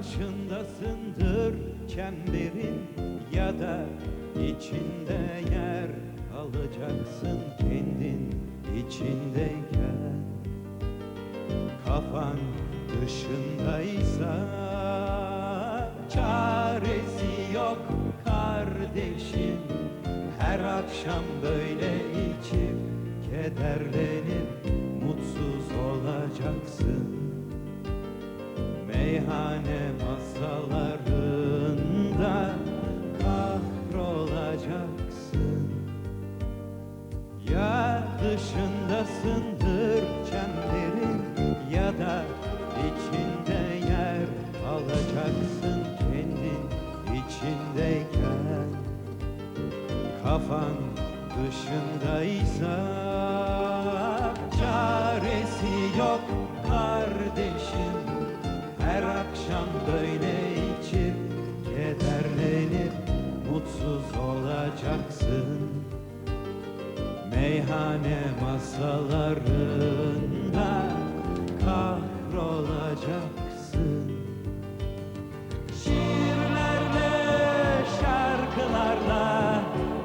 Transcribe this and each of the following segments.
dışındasındır çemberin ya da içinde yer alacaksın kendin içindeyken kafan dışındaysa çaresi yok kardeşim. Her akşam böyle içip kederlenip mutsuz olacaksın. Meyhane masalarında kahrolacaksın. Ya dışındasındır çemberin ya da içinde yer alacaksın kendin içindeyken. Kafan dışındaysa böyle içip kederlenip mutsuz olacaksın. Meyhane masalarında kahrolacaksın. Şiirlerle, şarkılarla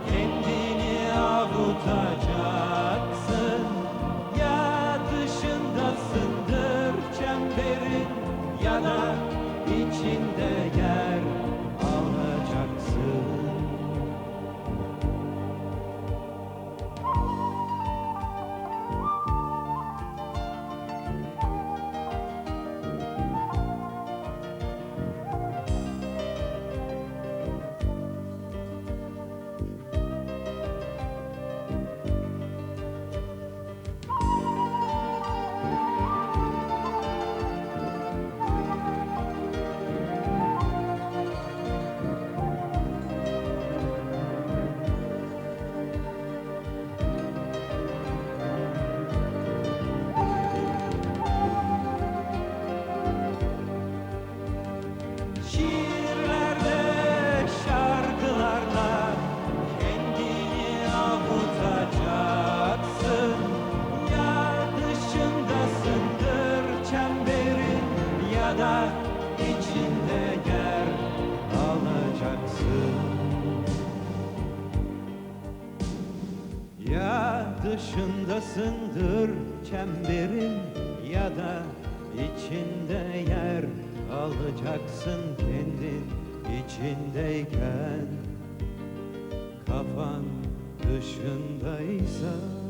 kendini avutacaksın. Ya dışındasındır çemberin ya da içinde yer ya da içinde yer alacaksın. Ya dışındasındır çemberin ya da içinde yer alacaksın kendin içindeyken. Kafan dışındaysa